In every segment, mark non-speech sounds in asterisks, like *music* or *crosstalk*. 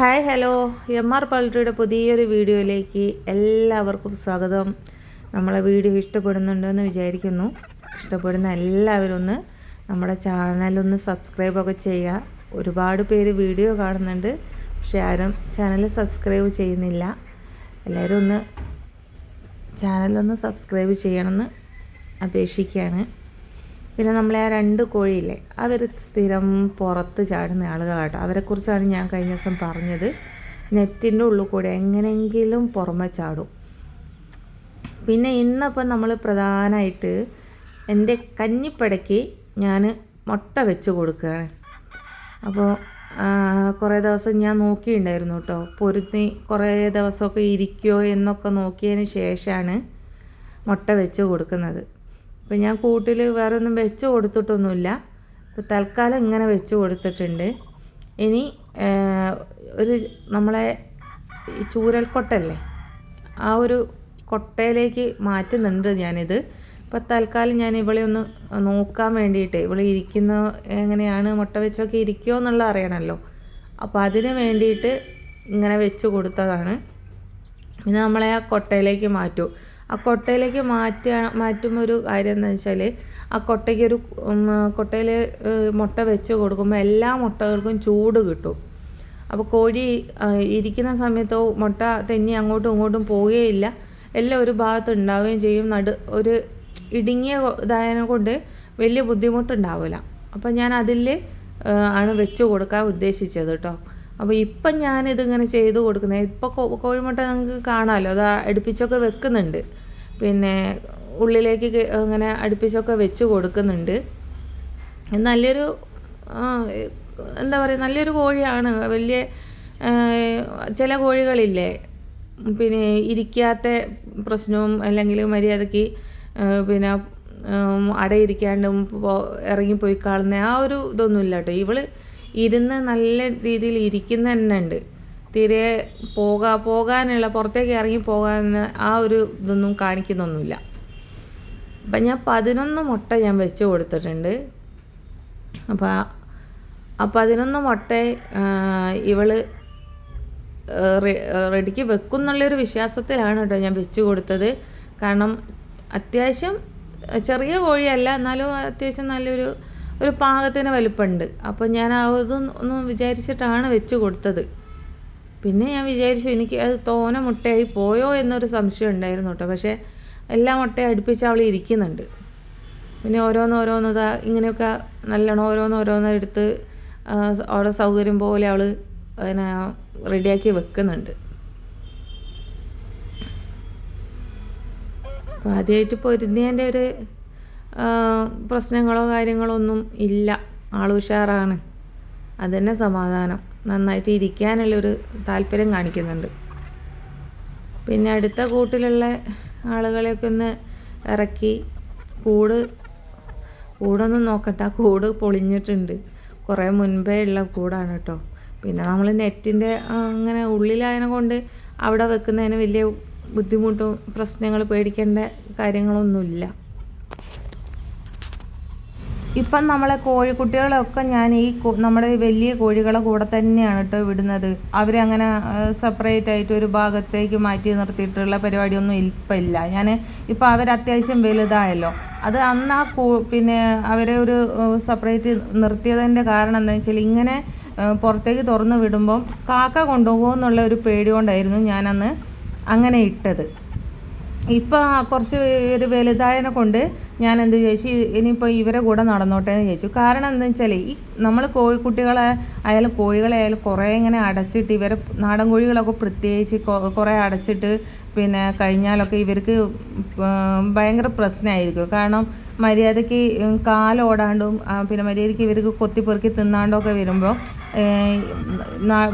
Hi hello M R പൾട്രിയുടെ പുതിയൊരു വീഡിയോയിലേക്ക് എല്ലാവർക്കും സ്വാഗതം. നമ്മളെ വീഡിയോ ഇഷ്ടപ്പെടുന്നുണ്ടെന്ന് വിചാരിക്കുന്നു. ഇഷ്ടപ്പെടുന്ന എല്ലാവരും ഒന്ന് നമ്മുടെ ചാനലൊന്ന് സബ്സ്ക്രൈബൊക്കെ ചെയ്യുക. ഒരുപാട് പേര് വീഡിയോ കാണുന്നുണ്ട്. പക്ഷെ ആരും ചാനൽ സബ്സ്ക്രൈബ് ചെയ്യുന്നില്ല. എല്ലാവരും ഒന്ന് ചാനലൊന്ന് സബ്സ്ക്രൈബ് ചെയ്യണമെന്ന് അപേക്ഷിക്കുകയാണ്. പിന്നെ നമ്മളെ ആ രണ്ട് കോഴിയില്ലേ അവർ സ്ഥിരം പുറത്ത് ചാടുന്ന ആളുകളാട്ടോ. അവരെക്കുറിച്ചാണ് ഞാൻ കഴിഞ്ഞ ദിവസം പറഞ്ഞത്. നെറ്റിന്റെ ഉള്ളിൽ കൂടെ എങ്ങനെയെങ്കിലും പുറമെ ചാടും. പിന്നെ ഇന്നിപ്പം നമ്മൾ പ്രധാനമായിട്ട് എന്റെ കഞ്ഞിപ്പടയ്ക്ക് ഞാൻ മുട്ട വെച്ച് കൊടുക്കുകയാണ്. അപ്പോൾ കുറേ ദിവസം ഞാൻ നോക്കിയിട്ടുണ്ടായിരുന്നു കേട്ടോ. പൊരുത്തി കുറേ ദിവസമൊക്കെ ഇരിക്കുമോ എന്നൊക്കെ നോക്കിയതിന് ശേഷമാണ് മുട്ട വെച്ച് കൊടുക്കുന്നത്. അപ്പോൾ ഞാൻ കൂട്ടിൽ വേറെ ഒന്നും വെച്ച് കൊടുത്തിട്ടൊന്നുമില്ല. അപ്പോൾ തൽക്കാലം ഇങ്ങനെ വെച്ച് കൊടുത്തിട്ടുണ്ട്. ഇനി ഒരു നമ്മളെ ചൂരൽ കൊട്ടല്ലേ ആ ഒരു കൊട്ടയിലേക്ക് മാറ്റുന്നുണ്ട് ഞാനിത്. അപ്പോൾ തൽക്കാലം ഞാൻ ഇവളെ ഒന്ന് നോക്കാൻ വേണ്ടിയിട്ട് ഇവളെ ഇരിക്കുന്ന എങ്ങനെയാണ് മുട്ട വെച്ചൊക്കെ ഇരിക്കുമോ എന്നുള്ള അറിയണമല്ലോ അപ്പോൾ അതിന് വേണ്ടിയിട്ട് ഇങ്ങനെ വെച്ച് കൊടുത്തതാണ്. പിന്നെ നമ്മളെ ആ കൊട്ടയിലേക്ക് മാറ്റും. ആ കൊട്ടയിലേക്ക് മാറ്റ മാറ്റുമ്പോൾ ഒരു കാര്യം എന്താ വെച്ചാൽ ആ കൊട്ടയ്ക്ക് ഒരു കൊട്ടയിൽ മുട്ട വെച്ച് കൊടുക്കുമ്പോൾ എല്ലാ മുട്ടകൾക്കും ചൂട് കിട്ടും. അപ്പോൾ കോഴി ഇരിക്കുന്ന സമയത്ത് മുട്ട തെന്നി അങ്ങോട്ടും ഇങ്ങോട്ടും പോവുകയില്ല. എല്ലാം ഒരു ഭാഗത്ത് ഉണ്ടാവുകയും ചെയ്യും. നടു ഒരു ഇടുങ്ങിയ ഇതായതിനെ കൊണ്ട് വലിയ ബുദ്ധിമുട്ടുണ്ടാവില്ല. അപ്പോൾ ഞാൻ അതിൽ ആണ് വെച്ച് കൊടുക്കാൻ ഉദ്ദേശിച്ചത് കേട്ടോ അപ്പോൾ ഇപ്പം ഞാനിതിങ്ങനെ ചെയ്ത് കൊടുക്കുന്നത് ഇപ്പോൾ കോഴിമുട്ട നിങ്ങൾക്ക് കാണാമല്ലോ അത് അടുപ്പിച്ചൊക്കെ വെക്കുന്നുണ്ട്. പിന്നെ ഉള്ളിലേക്ക് അങ്ങനെ അടുപ്പിച്ചൊക്കെ വെച്ച് കൊടുക്കുന്നുണ്ട്. നല്ലൊരു എന്താ പറയുക നല്ലൊരു കോഴിയാണ്. വലിയ ചില കോഴികളില്ലേ പിന്നെ ഇരിക്കാത്ത പ്രശ്നവും അല്ലെങ്കിൽ മര്യാദയ്ക്ക് പിന്നെ അടയിരിക്കാണ്ടും ഇറങ്ങിപ്പോയി കാണുന്ന ആ ഒരു ഇതൊന്നും ഇല്ല കേട്ടോ. ഇവൾ ഇരുന്ന് നല്ല രീതിയിൽ ഇരിക്കുന്ന തന്നെ ഉണ്ട്. തീരെ പോകാ പോകാനുള്ള പുറത്തേക്ക് ഇറങ്ങി പോകാൻ ആ ഒരു ഇതൊന്നും കാണിക്കുന്നൊന്നുമില്ല. അപ്പം ഞാൻ പതിനൊന്ന് മുട്ട ഞാൻ വെച്ച് കൊടുത്തിട്ടുണ്ട്. അപ്പോൾ ആ പതിനൊന്ന് മുട്ട ഇവൾ റെഡിക്ക് വെക്കുന്നുള്ളൊരു വിശ്വാസത്തിലാണ് കേട്ടോ ഞാൻ വെച്ച് കൊടുത്തത്. കാരണം അത്യാവശ്യം ചെറിയ കോഴിയല്ല എന്നാലും അത്യാവശ്യം നല്ലൊരു ഒരു പാകത്തിന് വലുപ്പമുണ്ട്. അപ്പോൾ ഞാൻ അതൊന്നും വിചാരിച്ചിട്ടാണ് വെച്ച് കൊടുത്തത്. പിന്നെ ഞാൻ വിചാരിച്ചു എനിക്ക് അത് തോന മുട്ടയായി പോയോ എന്നൊരു സംശയം ഉണ്ടായിരുന്നു കേട്ടോ. പക്ഷേ എല്ലാ മുട്ടയും അടുപ്പിച്ച് അവൾ ഇരിക്കുന്നുണ്ട്. പിന്നെ ഓരോന്ന് ഇങ്ങനെയൊക്കെ നല്ലോണം ഓരോന്ന് എടുത്ത് അവിടെ സൗകര്യം പോലെ അവൾ അതിനെ റെഡിയാക്കി വെക്കുന്നുണ്ട്. അപ്പോൾ ആദ്യമായിട്ട് പൊരുന്നതിന്റെ ഒരു പ്രശ്നങ്ങളോ കാര്യങ്ങളോ ഒന്നും ഇല്ല. ആളുഷാറാണ് അതന്നെ സമാധാനം. നന്നായിട്ട് ഇരിക്കാനുള്ളൊരു താല്പര്യം കാണിക്കുന്നുണ്ട്. പിന്നെ അടുത്ത കൂട്ടിലുള്ള ആളുകളെയൊക്കെ ഒന്ന് ഇറക്കി കൂട് കൂടൊന്നും നോക്കട്ടെ. ആ കൂട് പൊളിഞ്ഞിട്ടുണ്ട്. കുറേ മുൻപേ ഉള്ള കൂടാണ് കേട്ടോ. പിന്നെ നമ്മൾ നെറ്റിന്റെ അങ്ങനെ ഉള്ളിലായതിനെ കൊണ്ട് അവിടെ വെക്കുന്നതിന് വലിയ ബുദ്ധിമുട്ടും പ്രശ്നങ്ങൾ പേടിക്കേണ്ട കാര്യങ്ങളൊന്നുമില്ല. ഇപ്പം നമ്മളെ കോഴിക്കുട്ടികളൊക്കെ ഞാൻ ഈ നമ്മുടെ വലിയ കോഴികളെ കൂടെ തന്നെയാണ് കേട്ടോ വിടുന്നത്. അവരങ്ങനെ സെപ്പറേറ്റ് ആയിട്ട് ഒരു ഭാഗത്തേക്ക് മാറ്റി നിർത്തിയിട്ടുള്ള പരിപാടിയൊന്നും ഇപ്പം ഇല്ല. ഞാൻ ഇപ്പം അവർ അത്യാവശ്യം വലുതായല്ലോ. അത് അന്ന് ആ പിന്നെ അവരെ ഒരു സെപ്പറേറ്റ് നിർത്തിയതിന്റെ കാരണം എന്താണെന്ന് വെച്ചാൽ ഇങ്ങനെ പുറത്തേക്ക് തുറന്ന് വിടുമ്പം കാക്ക കൊണ്ടുപോകുമെന്നുള്ള ഒരു പേടി കൊണ്ടായിരുന്നു ഞാനന്ന് അങ്ങനെ ഇട്ടത്. ഇപ്പം കുറച്ച് ഒരു വലുതായതിനെ കൊണ്ട് ഞാൻ എന്ത് ചോദിച്ചു ഇനിയിപ്പോൾ ഇവരെ കൂടെ നടന്നോട്ടെ എന്ന് ചോദിച്ചു. കാരണം എന്താ വെച്ചാൽ ഈ നമ്മൾ കോഴിക്കുട്ടികളെ ആയാലും കോഴികളെ ആയാലും കുറേ ഇങ്ങനെ അടച്ചിട്ട് ഇവരെ നാടൻ കോഴികളൊക്കെ പ്രത്യേകിച്ച് കുറേ അടച്ചിട്ട് പിന്നെ കഴിഞ്ഞാലൊക്കെ ഇവർക്ക് ഭയങ്കര പ്രശ്നമായിരിക്കും കാരണം മര്യാദയ്ക്ക് കാലോടാണ്ടും പിന്നെ മര്യാദയ്ക്ക് ഇവർക്ക് കൊത്തിപ്പെറുക്കി തിന്നാണ്ടൊക്കെ വരുമ്പോൾ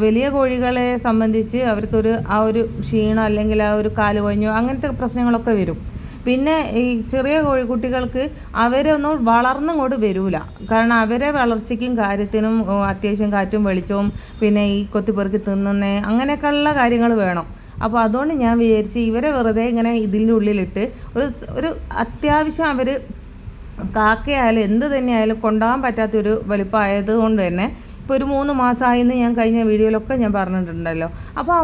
വലിയ കോഴികളെ സംബന്ധിച്ച് അവർക്കൊരു ആ ഒരു ക്ഷീണം അല്ലെങ്കിൽ ആ ഒരു കാൽ കൊഞ്ഞോ അങ്ങനത്തെ പ്രശ്നങ്ങളൊക്കെ വരും. പിന്നെ ഈ ചെറിയ കോഴിക്കുട്ടികൾക്ക് അവരൊന്നും വളർന്നിങ്ങോട്ട് വരൂല. കാരണം അവരെ വളർച്ചയ്ക്കും കാര്യത്തിനും അത്യാവശ്യം കാറ്റും വെളിച്ചവും പിന്നെ ഈ കൊത്തിപ്പെറുക്കി തിന്നുന്നേ അങ്ങനെയൊക്കെയുള്ള കാര്യങ്ങൾ വേണം. അപ്പോൾ അതുകൊണ്ട് ഞാൻ വിചാരിച്ച് ഇവരെ വെറുതെ ഇങ്ങനെ ഇതിന്റെ ഉള്ളിലിട്ട് ഒരു ഒരു അത്യാവശ്യം അവർ കാക്കയായാലും എന്ത് തന്നെയായാലും കൊണ്ടുപോകാൻ പറ്റാത്തൊരു വലിപ്പമായത് കൊണ്ട് തന്നെ ഇപ്പോൾ ഒരു മൂന്ന് മാസമായെന്ന് ഞാൻ കഴിഞ്ഞ വീഡിയോയിലൊക്കെ ഞാൻ പറഞ്ഞിട്ടുണ്ടല്ലോ. അപ്പോൾ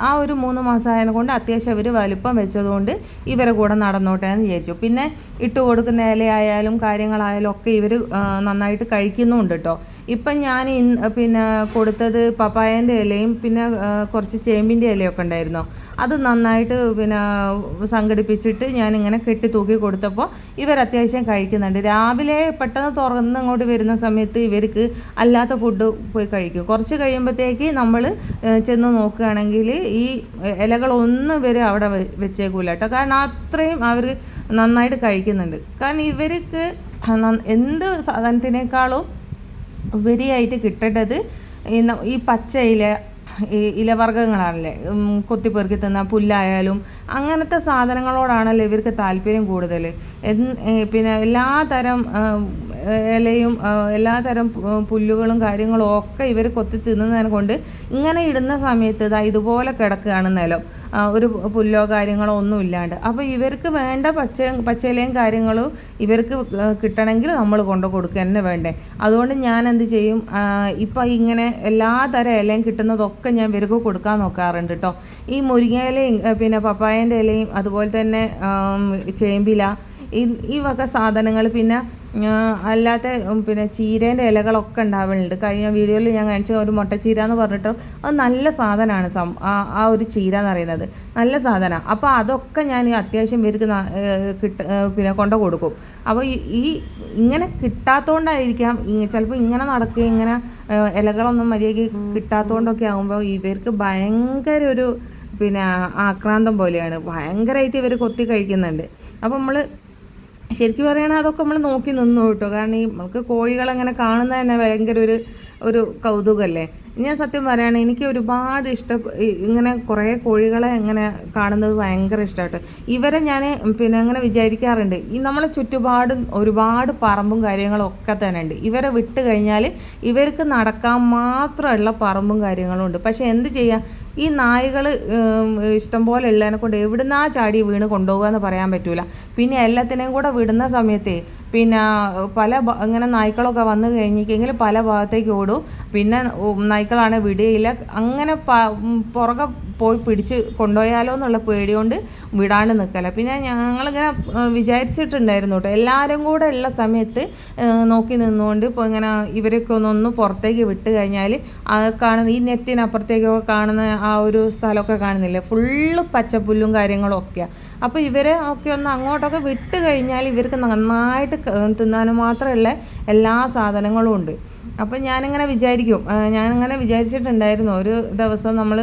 ആ- ഒരു മൂന്ന് മാസമായത് കൊണ്ട് അത്യാവശ്യം അവർ വലിപ്പം വെച്ചതുകൊണ്ട് ഇവരെ കൂടെ നടന്നോട്ടെ എന്ന് വിചാരിച്ചു. പിന്നെ ഇട്ട് കൊടുക്കുന്ന ഇലയായാലും കാര്യങ്ങളായാലും ഒക്കെ ഇവർ നന്നായിട്ട് കഴിക്കുന്നുണ്ട് കേട്ടോ ഇപ്പം ഞാൻ ഇന്ന് പിന്നെ കൊടുത്തത് പപ്പായന്റെ ഇലയും പിന്നെ കുറച്ച് ചേമ്പിന്റെ ഇലയൊക്കെ ഉണ്ടായിരുന്നു. അത് നന്നായിട്ട് പിന്നെ സംഘടിപ്പിച്ചിട്ട് ഞാനിങ്ങനെ കെട്ടി തൂക്കി കൊടുത്തപ്പോൾ ഇവർ അത്യാവശ്യം കഴിക്കുന്നുണ്ട്. രാവിലെ പെട്ടെന്ന് തുറന്ന് അങ്ങോട്ട് വരുന്ന സമയത്ത് ഇവർക്ക് അല്ലാത്ത ഫുഡ് പോയി കഴിക്കും. കുറച്ച് കഴിയുമ്പോഴത്തേക്ക് നമ്മൾ ചെന്ന് നോക്കുകയാണെങ്കിൽ ഈ ഇലകളൊന്നും ഇവർ അവിടെ വെച്ചേക്കൂല കേട്ടോ. കാരണം അത്രയും അവർ നന്നായിട്ട് കഴിക്കുന്നുണ്ട്. കാരണം ഇവർക്ക് എന്ത് സാധനത്തിനേക്കാളും ഉപരിയായിട്ട് കിട്ടേണ്ടത് ഈ പച്ച ഇല ഈ ഇലവർഗങ്ങളാണല്ലേ? കൊത്തിപ്പെറുക്കി തിന്ന പുല്ലായാലും അങ്ങനത്തെ സാധനങ്ങളോടാണല്ലോ ഇവർക്ക് താല്പര്യം കൂടുതൽ പിന്നെ എല്ലാ തരം ഇലയും എല്ലാ തരം പുല്ലുകളും കാര്യങ്ങളും ഒക്കെ ഇവർ കൊത്തി തിന്നുന്നതിനെ കൊണ്ട് ഇങ്ങനെ ഇടുന്ന സമയത്ത് ഇതാ ഇതുപോലെ കിടക്കുകയാണ് നിലം. ഒരു പുല്ലോ കാര്യങ്ങളോ ഒന്നും ഇല്ലാണ്ട് അപ്പോൾ ഇവർക്ക് വേണ്ട പച്ച പച്ചിലയും കാര്യങ്ങളും ഇവർക്ക് കിട്ടണമെങ്കിൽ നമ്മൾ കൊണ്ടു കൊടുക്കുക തന്നെ വേണ്ടേ. അതുകൊണ്ട് ഞാൻ എന്ത് ചെയ്യും ഇപ്പം ഇങ്ങനെ എല്ലാ തരം ഇലയും കിട്ടുന്നതൊക്കെ ഞാൻ ഇവർക്ക് കൊടുക്കാൻ നോക്കാറുണ്ട് കേട്ടോ ഈ മുരിങ്ങ ഇലയും പിന്നെ പപ്പായന്റെ ഇലയും അതുപോലെ തന്നെ ചേമ്പില ഈ വക സാധനങ്ങൾ പിന്നെ അല്ലാത്ത പിന്നെ ചീരേന്റെ ഇലകളൊക്കെ ഉണ്ടാവലുണ്ട്. കഴിഞ്ഞ വീഡിയോയിൽ ഞാൻ കാണിച്ച ഒരു മുട്ട മുട്ടച്ചീര എന്ന് പറഞ്ഞിട്ട് അത് നല്ല സാധനമാണ് സം ആ ഒരു ചീര എന്ന് പറയുന്നത്. നല്ല സാധനമാണ് അപ്പോൾ അതൊക്കെ ഞാൻ അത്യാവശ്യം പേർക്ക് കിട്ട പിന്നെ കൊണ്ടു കൊടുക്കും. അപ്പോൾ ഈ ഇങ്ങനെ കിട്ടാത്തതുകൊണ്ടായിരിക്കാം ചിലപ്പോൾ ഇങ്ങനെ നടക്കുകയും ഇങ്ങനെ ഇലകളൊന്നും മര്യാദയ്ക്ക് കിട്ടാത്തതുകൊണ്ടൊക്കെ ആകുമ്പോൾ ഇവർക്ക് ഭയങ്കര ഒരു പിന്നെ ആക്രാന്തം പോലെയാണ്. ഭയങ്കരമായിട്ട് ഇവർ കൊത്തി കഴിക്കുന്നുണ്ട്. അപ്പോൾ നമ്മൾ ശരിക്കും പറയുകയാണെങ്കിൽ അതൊക്കെ നമ്മൾ നോക്കി നിന്നു കേട്ടോ കാരണം ഈ നമുക്ക് കോഴികളങ്ങനെ കാണുന്നത് തന്നെ ഭയങ്കര ഒരു ഒരു കൗതുകമല്ലേ ഞാൻ സത്യം പറയുകയാണെങ്കിൽ എനിക്ക് ഒരുപാട് ഇഷ്ടം ഇങ്ങനെ കുറേ കോഴികളെ ഇങ്ങനെ കാണുന്നത് ഭയങ്കര ഇഷ്ടമായിട്ട് ഇവരെ ഞാൻ പിന്നെ അങ്ങനെ വിചാരിക്കാറുണ്ട്. ഈ നമ്മളെ ചുറ്റുപാടും ഒരുപാട് പറമ്പും കാര്യങ്ങളും ഒക്കെ തന്നെ ഉണ്ട്. ഇവരെ വിട്ട് കഴിഞ്ഞാൽ ഇവർക്ക് നടക്കാൻ മാത്രമുള്ള പറമ്പും കാര്യങ്ങളും ഉണ്ട്. പക്ഷേ എന്ത് ചെയ്യുക ഈ നായകൾ ഇഷ്ടം പോലെ ഉള്ളതിനെ കൊണ്ട് എവിടുന്നാ ചാടി വീണ് കൊണ്ടുപോകുക എന്ന് പറയാൻ പറ്റൂല. പിന്നെ എല്ലാത്തിനെയും കൂടെ വിടുന്ന സമയത്ത് പിന്നെ പല ഇങ്ങനെ നായ്ക്കളൊക്കെ വന്നു കഴിഞ്ഞിട്ടെങ്കിൽ പല ഭാഗത്തേക്ക് ഓടും. പിന്നെ ഉം, നായ്ക്കളാണ് വിടുകയില്ല. അങ്ങനെ പുറകെ പോയി പിടിച്ച് കൊണ്ടുപോയാലോ എന്നുള്ള പേടി കൊണ്ട് വിടാണ്ട് നിൽക്കല. പിന്നെ ഞങ്ങളിങ്ങനെ വിചാരിച്ചിട്ടുണ്ടായിരുന്നു കേട്ടോ എല്ലാവരും കൂടെ ഉള്ള സമയത്ത് നോക്കി നിന്നുകൊണ്ട് ഇപ്പോൾ ഇങ്ങനെ ഇവരൊക്കെ ഒന്നൊന്ന് ഒന്ന് പുറത്തേക്ക് വിട്ട് കഴിഞ്ഞാൽ കാണുന്ന ഈ നെറ്റിനപ്പുറത്തേക്കൊക്കെ കാണുന്ന ആ ഒരു സ്ഥലമൊക്കെ കാണുന്നില്ല? ഫുള്ള് പച്ചപ്പുല്ലും കാര്യങ്ങളും ഒക്കെയാണ് അപ്പോൾ ഇവരെ ഒക്കെ ഒന്ന് അങ്ങോട്ടൊക്കെ വിട്ട് കഴിഞ്ഞാൽ ഇവർക്ക് നന്നായിട്ട് തിന്നാനും മാത്രമല്ല എല്ലാ സാധനങ്ങളും ഉണ്ട്. അപ്പോൾ ഞാനിങ്ങനെ വിചാരിക്കും. ഞാനിങ്ങനെ വിചാരിച്ചിട്ടുണ്ടായിരുന്നു. ഒരു ദിവസം നമ്മൾ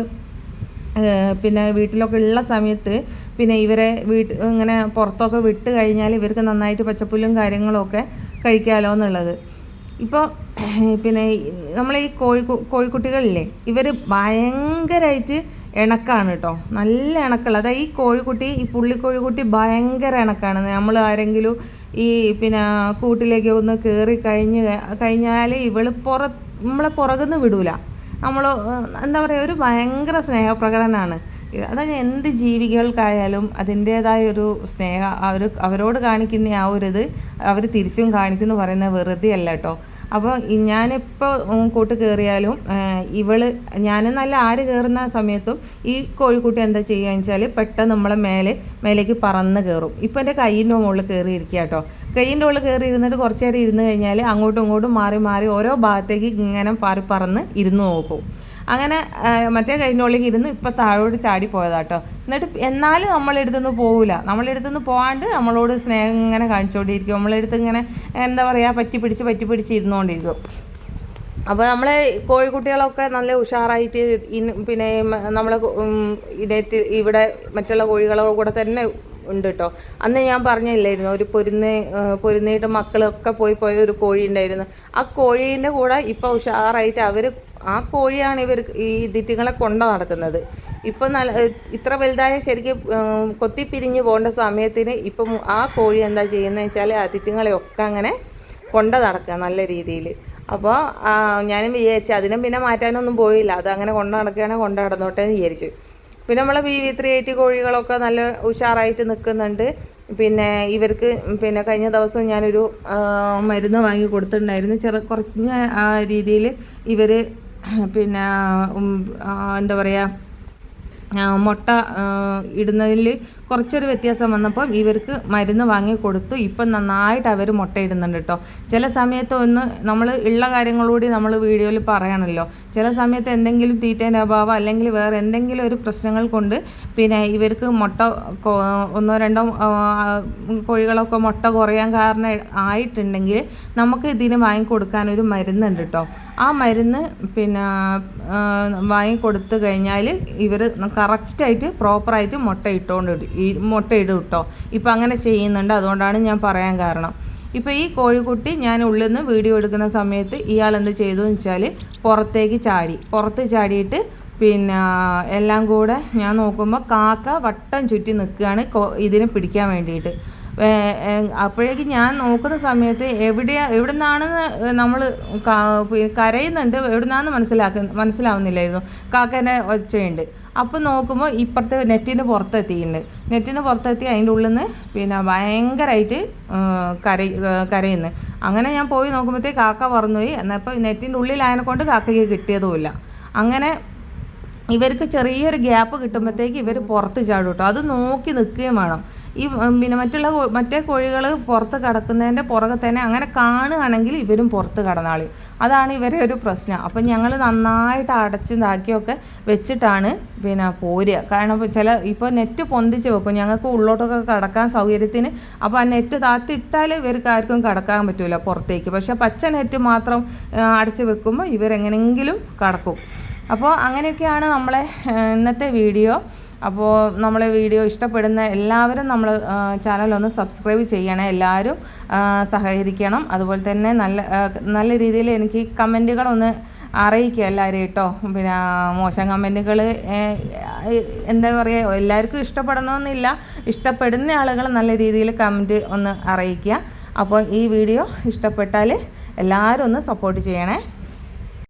പിന്നെ വീട്ടിലൊക്കെ ഉള്ള സമയത്ത് പിന്നെ ഇവരെ വീട്ട് ഇങ്ങനെ പുറത്തൊക്കെ വിട്ട് കഴിഞ്ഞാൽ ഇവർക്ക് നന്നായിട്ട് പച്ചപ്പുല്ലും കാര്യങ്ങളൊക്കെ കഴിക്കാമല്ലോ എന്നുള്ളത്. ഇപ്പോൾ *clears throat* പിന്നെ നമ്മൾ ഈ കോഴി കോഴിക്കുട്ടികളില്ലേ ഇവർ ഭയങ്കരമായിട്ട് ഇണക്കാണ് കേട്ടോ നല്ല ഇണക്കുള്ള അതായത് ഈ കോഴിക്കുട്ടി ഈ പുള്ളിക്കോഴിക്കുട്ടി ഭയങ്കര ഇണക്കാണ്. നമ്മൾ ആരെങ്കിലും ഈ പിന്നെ കൂട്ടിലേക്ക് ഒന്ന് കയറി കഴിഞ്ഞ് കഴിഞ്ഞാൽ ഇവൾ പുറ നമ്മളെ പുറകുന്ന് വിടൂല. നമ്മൾ എന്താ പറയുക ഒരു ഭയങ്കര സ്നേഹപ്രകടനമാണ് അതായത് എന്ത് ജീവികൾക്കായാലും അതിന്റേതായ ഒരു സ്നേഹ അവർ അവരോട് കാണിക്കുന്ന ആ ഒരു ഇത് അവർ തിരിച്ചും കാണിക്കുന്നു പറയുന്ന വെറുതെ അല്ല കേട്ടോ. അപ്പോൾ ഞാനിപ്പോൾ കൂട്ട് കയറിയാലും ഇവൾ നല്ല ആര് കയറുന്ന സമയത്തും ഈ കോഴിക്കുട്ടി എന്താ ചെയ്യുക വെച്ചാൽ പെട്ടെന്ന് നമ്മളെ മേലെ മേലേക്ക് പറന്ന് കയറും ഇപ്പം എന്റെ കയ്യിന്റെ മുകളിൽ കയറി ഇരിക്കുക കേട്ടോ കയ്യിന്റെ ഉള്ളിൽ കയറി ഇരുന്നിട്ട് കുറച്ച് നേരം ഇരുന്ന് കഴിഞ്ഞാൽ അങ്ങോട്ടും ഇങ്ങോട്ടും മാറി മാറി ഓരോ ഭാഗത്തേക്ക് ഇങ്ങനെ പാറി പറന്ന് ഇരുന്ന് നോക്കും. അങ്ങനെ മറ്റേ കഴിഞ്ഞുള്ളിൽ ഇരുന്ന് ഇപ്പം താഴോട്ട് ചാടി പോയതാട്ടോ. എന്നിട്ട് എന്നാലും നമ്മളെടുത്തുനിന്ന് പോവില്ല നമ്മളെടുത്തുനിന്ന് പോകാണ്ട് നമ്മളോട് സ്നേഹം ഇങ്ങനെ കാണിച്ചുകൊണ്ടിരിക്കും നമ്മളെടുത്ത് ഇങ്ങനെ എന്താ പറയുക പറ്റി പിടിച്ച് പറ്റി പിടിച്ച് ഇരുന്നുകൊണ്ടിരിക്കും അപ്പോൾ നമ്മളെ കോഴിക്കുട്ടികളൊക്കെ നല്ല ഉഷാറായിട്ട് പിന്നെ നമ്മളെ ഇതേറ്റ് ഇവിടെ മറ്റുള്ള കോഴികളോ കൂടെ തന്നെ ഉണ്ട് കേട്ടോ അന്ന് ഞാൻ പറഞ്ഞില്ലായിരുന്നു ഒരു പൊരുന്ന് പൊരുന്നിട്ട് മക്കളൊക്കെ പോയി പോയ ഒരു കോഴി ഉണ്ടായിരുന്നു. ആ കോഴീന്റെ കൂടെ ഇപ്പം ഉഷാറായിട്ട് അവർ ആ കോഴിയാണ് ഇവർ ഈ ദിറ്റുകളെ കൊണ്ട നടക്കുന്നത്. ഇപ്പം നല്ല ഇത്ര വലുതായ ശരിക്കും കൊത്തി കൊത്തിപ്പിരിഞ്ഞ് പോകേണ്ട സമയത്തിന് ഇപ്പം ആ കോഴി എന്താ ചെയ്യുന്നത് വെച്ചാൽ ആ തിറ്റുങ്ങളെയൊക്കെ അങ്ങനെ കൊണ്ട നടക്കുക നല്ല രീതിയിൽ അപ്പോൾ ഞാനും വിചാരിച്ചു അതിനും പിന്നെ മാറ്റാനൊന്നും പോയില്ല. അത് അങ്ങനെ കൊണ്ട് നടക്കുകയാണെങ്കിൽ കൊണ്ട നടന്നോട്ടെ എന്ന് വിചാരിച്ചു. പിന്നെ നമ്മളെ ബി വി ത്രീ എയ്റ്റ് കോഴികളൊക്കെ നല്ല ഉഷാറായിട്ട് നിൽക്കുന്നുണ്ട്. പിന്നെ ഇവർക്ക് പിന്നെ കഴിഞ്ഞ ദിവസം ഞാനൊരു മരുന്ന് വാങ്ങി കൊടുത്തിട്ടുണ്ടായിരുന്നു. ചെറു കുറഞ്ഞ രീതിയിൽ ഇവർ പിന്നെ എന്താ പറയുക മുട്ട ഇടുന്നതിൽ കുറച്ചൊരു വ്യത്യാസം വന്നപ്പം ഇവർക്ക് മരുന്ന് വാങ്ങി കൊടുത്തു. ഇപ്പം നന്നായിട്ട് അവർ മുട്ടയിടുന്നുണ്ട് കേട്ടോ. ചില സമയത്ത് ഒന്ന് നമ്മൾ ഉള്ള കാര്യങ്ങളൂടി നമ്മൾ വീഡിയോയിൽ പറയണമല്ലോ ചില സമയത്ത് എന്തെങ്കിലും തീറ്റേന്റെ അഭാവം അല്ലെങ്കിൽ വേറെ എന്തെങ്കിലും ഒരു പ്രശ്നങ്ങൾ കൊണ്ട് പിന്നെ ഇവർക്ക് മുട്ട ഒന്നോ രണ്ടോ കോഴികളൊക്കെ മുട്ട കുറയാൻ കാരണം ആയിട്ടുണ്ടെങ്കിൽ നമുക്ക് ഇതിന് വാങ്ങിക്കൊടുക്കാൻ ഒരു മരുന്നുണ്ട് കേട്ടോ. ആ മരുന്ന് പിന്നെ വാങ്ങിക്കൊടുത്തു കഴിഞ്ഞാൽ ഇവർ കറക്റ്റായിട്ട് പ്രോപ്പറായിട്ട് മുട്ട ഇട്ടുകൊണ്ട് ഇടും. ഈ മുട്ടയിടും കേട്ടോ ഇപ്പം അങ്ങനെ ചെയ്യുന്നുണ്ട്. അതുകൊണ്ടാണ് ഞാൻ പറയാൻ കാരണം. ഇപ്പോൾ ഈ കോഴിക്കുട്ടി ഞാൻ ഉള്ളിൽ നിന്ന് വീഡിയോ എടുക്കുന്ന സമയത്ത് ഇയാൾ എന്ത് ചെയ്തു എന്ന് വെച്ചാൽ പുറത്തേക്ക് ചാടി. പുറത്ത് ചാടിയിട്ട് പിന്നെ എല്ലാം കൂടെ ഞാൻ നോക്കുമ്പോൾ കാക്ക വട്ടം ചുറ്റി നിൽക്കുകയാണ് ഇതിനെ പിടിക്കാൻ വേണ്ടിയിട്ട്. അപ്പോഴേക്ക് ഞാൻ നോക്കുന്ന സമയത്ത് എവിടെയാ എവിടെ നിന്നാണെന്ന് നമ്മൾ കരയുന്നുണ്ട്. എവിടെ നിന്നാണെന്ന് മനസ്സിലാക്ക മനസ്സിലാവുന്നില്ലായിരുന്നു. കാക്കേന്റെ ഒച്ചയുണ്ട്. അപ്പോൾ നോക്കുമ്പോൾ ഇപ്പുറത്തെ നെറ്റിന് പുറത്തെത്തിയിട്ടുണ്ട്. നെറ്റിന് പുറത്തെത്തി അതിന്റെ ഉള്ളിൽ നിന്ന് പിന്നെ ഭയങ്കരമായിട്ട് കര കരയുന്നു. അങ്ങനെ ഞാൻ പോയി നോക്കുമ്പോഴത്തേക്ക് കാക്ക പറന്നുപോയി. എന്നപ്പോൾ നെറ്റിന്റെ ഉള്ളിലായതിനെ കൊണ്ട് കാക്കയ്ക്ക് കിട്ടിയതുമില്ല. അങ്ങനെ ഇവർക്ക് ചെറിയൊരു ഗ്യാപ്പ് കിട്ടുമ്പോഴത്തേക്ക് ഇവർ പുറത്ത് ചാടും കേട്ടോ. അത് നോക്കി നിൽക്കുകയും വേണം. ഈ പിന്നെ മറ്റുള്ള മറ്റേ കോഴികൾ പുറത്ത് കിടക്കുന്നതിന്റെ പുറകെ തന്നെ അങ്ങനെ കാണുകയാണെങ്കിൽ ഇവരും പുറത്ത് കിടന്നാളി. അതാണ് ഇവരെ ഒരു പ്രശ്നം. അപ്പം ഞങ്ങൾ നന്നായിട്ട് അടച്ച് ഇതാക്കിയൊക്കെ വെച്ചിട്ടാണ് പിന്നെ പോരുക. കാരണം ചില ഇപ്പോൾ നെറ്റ് പൊന്തിച്ച് വെക്കും. ഞങ്ങൾക്ക് ഉള്ളോട്ടൊക്കെ കടക്കാൻ സൗകര്യത്തിന് അപ്പോൾ ആ നെറ്റ് താത്തിട്ടാൽ ഇവർക്ക് ആർക്കും കടക്കാൻ പറ്റില്ല പുറത്തേക്ക്. പക്ഷേ പച്ച നെറ്റ് മാത്രം അടച്ച് വെക്കുമ്പോൾ ഇവരെങ്ങനെങ്കിലും കടക്കും. അപ്പോൾ അങ്ങനെയൊക്കെയാണ് നമ്മളെ ഇന്നത്തെ വീഡിയോ. അപ്പോൾ നമ്മളെ വീഡിയോ ഇഷ്ടപ്പെടുന്ന എല്ലാവരും നമ്മൾ ചാനൽ ഒന്ന് സബ്സ്ക്രൈബ് ചെയ്യണേ. എല്ലാവരും സഹകരിക്കണം. അതുപോലെ തന്നെ നല്ല നല്ല രീതിയിൽ എനിക്ക് കമന്റുകളൊന്ന് അറിയിക്കുക എല്ലാവരും കേട്ടോ. പിന്നെ മോശം കമന്റുകൾ എന്താ പറയുക എല്ലാവർക്കും ഇഷ്ടപ്പെടണമെന്നില്ല. ഇഷ്ടപ്പെടുന്ന ആളുകൾ നല്ല രീതിയിൽ കമന്റ് ഒന്ന് അറിയിക്കുക. അപ്പോൾ ഈ വീഡിയോ ഇഷ്ടപ്പെട്ടാൽ എല്ലാവരും ഒന്ന് സപ്പോർട്ട് ചെയ്യണേ.